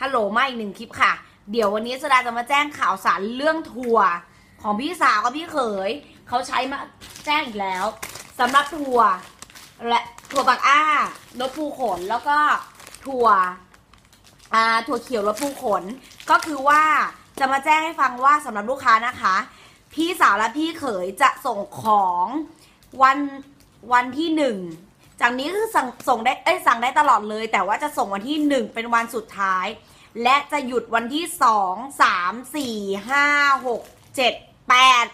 ฮัลโหลมาอีกหนึ่งคลิปค่ะ เดี๋ยววันนี้สดาจะมาแจ้งข่าวสารเรื่องทัวร์ของพี่สาวกับพี่เขยเขาใช้มาแจ้งอีกแล้วสำหรับทัวร์และถั่วปักอ้ารถปูขนแล้วก็ถั่วอ่าถั่วเขียวรถปูขน ก็คือว่าจะมาแจ้งให้ฟังว่าสำหรับลูกค้านะคะ พี่สาวและพี่เขยจะส่งของวันวันที่หนึ่ง จากนี้คือสั่งส่งได้เอ้ยสั่งได้ตลอดเลย แต่ว่าจะส่งวันที่หนึ่งเป็นวันสุดท้าย และจะหยุดวันที่สองสามสี่ห้าหกเจ็ดแปด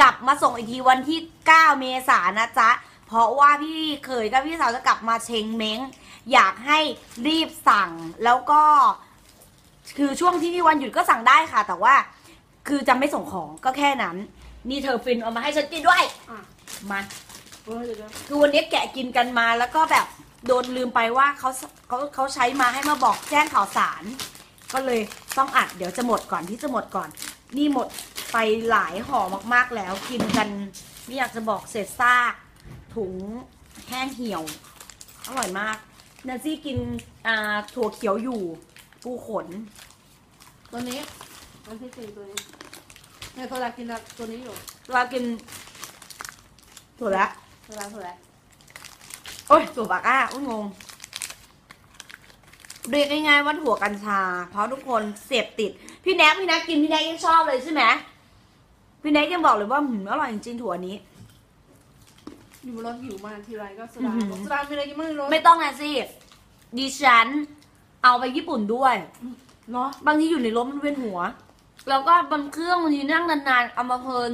กลับมาส่งอีกทีวันที่ 9 เมษายนนะจ๊ะ เพราะว่าพี่เขยกับพี่สาวจะกลับมาเชงเม้ง อยากให้รีบสั่งแล้วก็คือช่วงที่มีวันหยุดก็สั่งได้ค่ะ แต่ว่าคือจะไม่ส่งของก็แค่นั้น นี่เธอฟินเอามาให้ฉันกินด้วยอะมา เออเดี๋ยวนะคือวันนี้แกะกินกันมาแล้วก็แบบโดนลืมไปว่าเขาเขาเขาใช้มาให้มาบอกแจ้งข่าวสาร ก็เลยต้องอัดเดี๋ยวจะหมดก่อนที่จะหมดก่อน นี่หมดไปหลายห่อมากๆแล้วกินกันไม่อยากจะบอกเศษซากถุงแห้งเหี่ยว อร่อยมากแนนซี่กินอ่าถั่วเขียวอยู่ปูขน ตัวนี้วันที่สี่ตัวนี้เนี่ยโซดากินตัวนี้อยู่เรากินถั่วละ โซดาโซดาโอ้ยถั่วปากอ้าอุ้ยงงเรียกง่ายๆว่าถั่วกัญชา เพราะทุกคนเสพติด พี่แน็กพี่แน็กกินพี่แน็กยังชอบเลยใช่ไหมพี่แน็กยังบอกเลยว่าหืมอร่อยจริงๆถั่วนี้ อยู่บนรถหิวมาทีไรก็โซดาอื้อหือบอกโซดามีอะไรกินบ้างในรถไม่ต้องนะสิดิฉัน เอาไปญี่ปุ่นด้วย เนาะบางทีอยู่ในรถมันเวียนหัว แล้วก็บนเครื่องบางทีนั่งนานๆเอามาเพลิน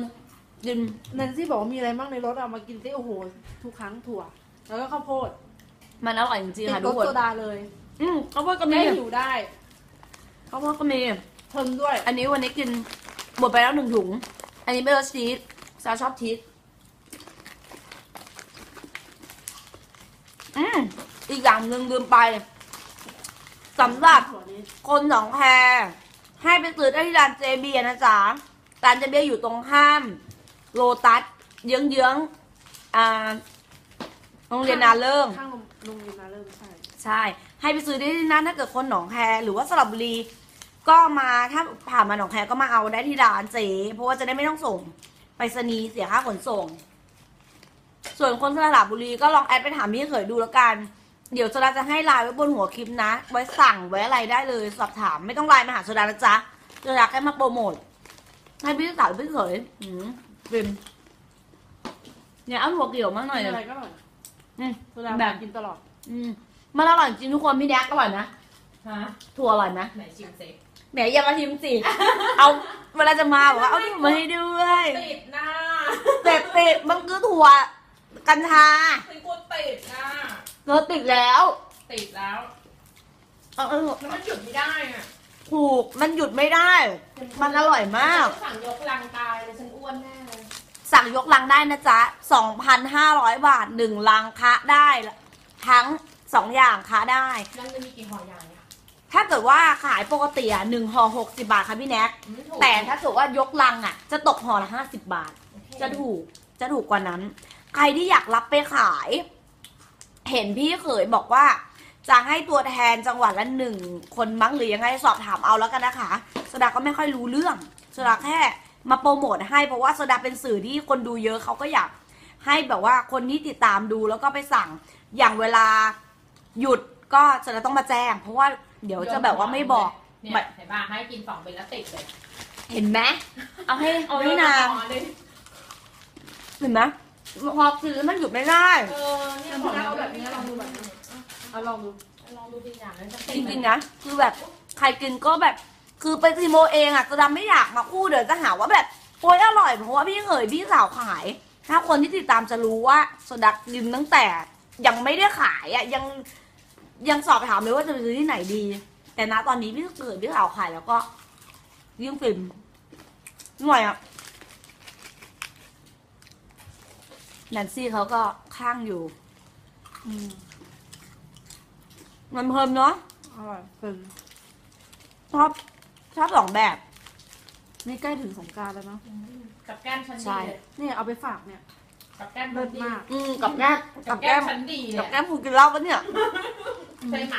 กินแนนซี่บอกว่ามีอะไรบ้างในรถเอามากินซิโอ้โหทุกครั้งถั่ว แล้วก็ข้าวโพดมันอร่อยจริงติดๆค่ะรทุถกคนโซดาเลย อืมข้าวโพดก็แม่มีหิวได้ข้าวโพดก็มีทนด้วย อันนี้วันนี้กินหมดไปแล้วหนึ่งถุง อันนี้เป็นรสชีสซาชอบชีสอืมอีกอย่างหนึ่งลืมไปสำหรับ ถั่วนี้คนหนองแคให้ไปซื้อได้ที่ร้านเจเบียร์นะจ๊ะ ร้านเจเบียร์อยู่ตรงข้าม โลตัสเยื้องๆอ่าโรงเรียนนาเริ่มข้างโรงเรียนนาเริ่มใช่ ใช่ ให้ไปซื้อได้ที่นั่นถ้าเกิดคนหนองแคหรือว่าสระบุรี ก็มาถ้าผ่านมาหนองแคก็มาเอาได้ที่ร้านเจเพราะว่าจะได้ไม่ต้องส่งไปสนีย์เสียค่าขนส่ง ส่วนคนสระบุรีก็ลองแอดไปถามพี่เขยดูแล้วกัน เดี๋ยวโซดาจะให้ไลน์ไว้บนหัวคลิปนะ ไว้สั่งไว้อะไรได้เลยสอบถามไม่ต้องไลน์มาหาโซดานะจ๊ะโซดาแค่มาโปรโมทให้พี่สาวพี่เขยอืม ริมเนี่ยเอาหัวเกี่ยวมากหน่อยมีเลอะไรยก็อร่อยอืมโซดาแบบกินตลอด อืมมันอร่อยจริงทุกคนพี่แดกอร่อยนะฮะถั่วอร่อยไหมไหนชิมสิแหมอย่ามาทิมสิ เอาเวลาจะมาบอกว่าเอาถั่วมาให้ด้วยติดหน้าเต็ดติดมันคือถั่วกัญชาคือกูติดหน้าเราติดแล้วติดแล้วเอาเอาแล้วมันหยุดไม่ได้อะถูกมันหยุดไม่ได้ มันอร่อยมาก ฉันต้องสั่งยกลังกายเลยฉันอ้วนแน่เลย สั่งยกลังได้นะจ๊ะ 2,500 บาทหนึ่งลังคะได้ ทั้งสองอย่างคะได้นั่นจะมีกี่ห่ออย่างเนี่ยถ้าเกิดว่าขายปกติอะหนึ่งห่อหกสิบาทค่ะพี่แน็กอืมถูกแต่ถ้าเกิดว่ายกลังอะ จะตกห่อละห้าสิบบาท โอเคจะถูกจะถูกกว่านั้น ใครที่อยากรับไปขาย เห็นพี่เขยบอกว่า จะให้ตัวแทนจังหวัดละหนึ่งคนมั้งหรือยังไงสอบถามเอาแล้วกันนะคะสดาก็ไม่ค่อยรู้เรื่องสดาแค่ มาโปรโมทให้เพราะว่าสดาเป็นสื่อที่คนดูเยอะเขาก็อยากให้แบบว่าคนที่ติดตามดูแล้วก็ไปสั่งอย่างเวลาหยุดก็สดาต้องมาแจ้ง เพราะว่าเดี๋ยวจะแบบว่าไม่บอก เนี่ยเห็นป่ะให้กินสองเป็นแล้วติดเลยเห็นไหมเอาให้เอาให้นางเลยเห็นไหมพอกินแล้วมันหยุดไม่ได้ เออเนี่ยงั้นพี่เอาแบบนี้ลองดูแบบนี้เอาลองดูลองดูดีอย่างนั้นจะจริงๆนะคือแบบใครกินก็แบบ คือเป็นซีโมเองอะจะดำไม่อยากมาคู่เดี๋ยวจะหาว่าแบบโอ้ยอร่อยเพราะว่าพี่เคยพี่สาวขาย ถ้าคนที่ติดตามจะรู้ว่าโซดักกินตั้งแต่ยังไม่ได้ขายอะยังยังสอบถามเลยว่าจะไปซื้อที่ไหนดี แต่ณตอนนี้พี่เกิดพี่สาวขายแล้วก็ยิ่งฟินหน่อยอะแนนซี่เขาก็ข้างอยู่อืมมันเพลินเนาะอร่อยเป็นชอบ ชอบสองแบบ นี่ใกล้ถึงสงกรารแล้วเนาะกับแก้มฉันใช่ดีเลยเนี่ยเอาไปฝากเนี่ยกับแก้มเลิศมากอืมกับแก้มกักับบแก้แก้มมชั้นดีเลกับยแก้มคุณกินเหล้าปะเนี่ย ใช่ไหม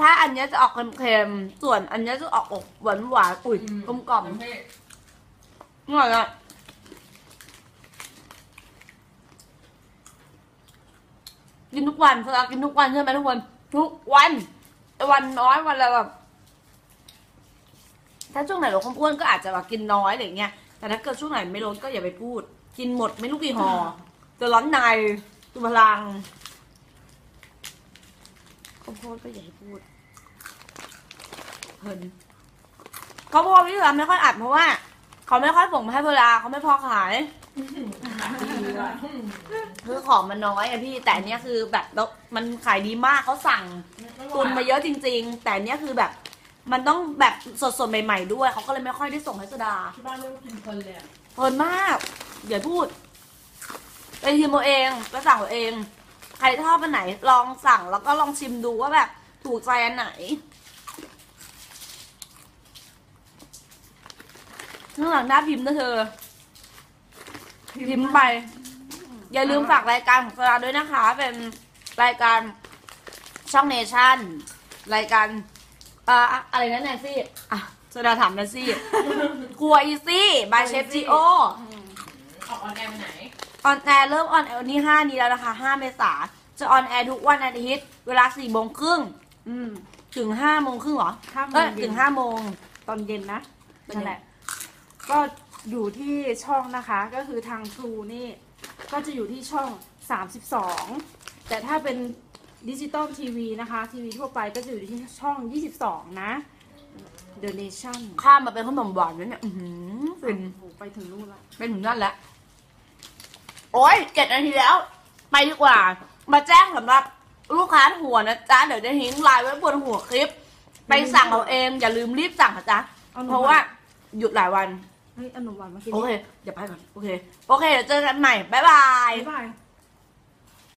ถ้าอันเนี้ยจะออกเค็มๆ ส่วนอันเนี้ยจะออกหวานหวานๆอุ้ยกลมกล่อมเท่อร่อยอะกินทุกวันเวลากินทุกวันใช่ไหมทุกคน ทุกวัน วันน้อยวันละแบบ ถ้าช่วงไหนลดความอ้วนก็อาจจะแบบกินน้อยอะไรอย่างเงี้ย แต่ถ้าเกิดช่วงไหนไม่ลดก็อย่าไปพูด กินหมดไม่รู้กี่ห่อจะร้อนในตุพลังข้าวโพดก็อย่าให้พูดเพลินข้าวโพดพี่เหลือไม่ค่อยอัดเพราะว่า เขาไม่ค่อยส่งมาให้เวลาเขาไม่พอขายดีว่ะคือของมันน้อยอะพี่ แต่อันเนี้ยคือแบบแล้วมันขายดีมากเขาสั่งตุนมาเยอะจริง ๆ แต่อันเนี้ยคือแบบ มันต้องแบบสดๆใหม่ ๆ ด้วยเขาก็เลยไม่ค่อยได้ส่งให้สดาที่บ้านเริ่มกินเพลินเลยอะเพลินมากอย่าพูดไปชิมเอาเองไปสั่งเอาเอง ใครชอบอันไหน ลองสั่งแล้วก็ลองชิมดูว่าแบบ ถูกใจอันไหนข้างหลังหน้าพิมพ์นะเธอ พิมพ์ไป อย่าลืมฝากรายการของสดาด้วยนะคะ เป็นรายการช่องเนชั่นรายการ อ่าอะไรนะแนนซี่อะสดาถามแนนซี่ ครัวอีซี่บายเชฟจีโออืมออกออนแอร์ไปไหน ออนแอร์เริ่มออนแอร์วันที่5นี้แล้วนะคะ5เมษาจะออนแอร์ทุกวันอาทิตย์ เวลา4โมงครึ่งอืมถึง5โมงครึ่งเหรอห้าโมเอ้งยเย็ถึนง5โมง ตอนเย็นนะเป็นนั่ยังไงนแหละก็อยู่ที่ช่องนะคะ ก็คือทางทรูนี่ ก็จะอยู่ที่ช่อง 32 แต่ถ้าเป็น ดิจิตอลทีวีนะคะทีวีทั่วไปก็จะอยู่ที่ช่อง 22 นะ The Nation ข้ามมาเป็นขนมหวานแล้วเนี่ย อือหือฟินโอ้โหไปถึงนู่นละเป็นถึงนั่นแล้วโอ้ยเจ็ดนาทีแล้ว ไปดีกว่า มาแจ้งสำหรับลูกค้าหัวนะจ๊ะ เดี๋ยวจะทิ้งไลน์ไว้บนหัวคลิป ไปสั่งเอาเอง อย่าลืมรีบสั่งนะจ๊ะ อหนุ่มเพราะว่าหยุดหลายวัน เฮ้ยเอาหนุ่มหวานมากินโอเคเดี๋ยวไปก่อน โอเค โอเค เดี๋ยวเจอกันใหม่ บ๊ายบาย บ๊ายบาย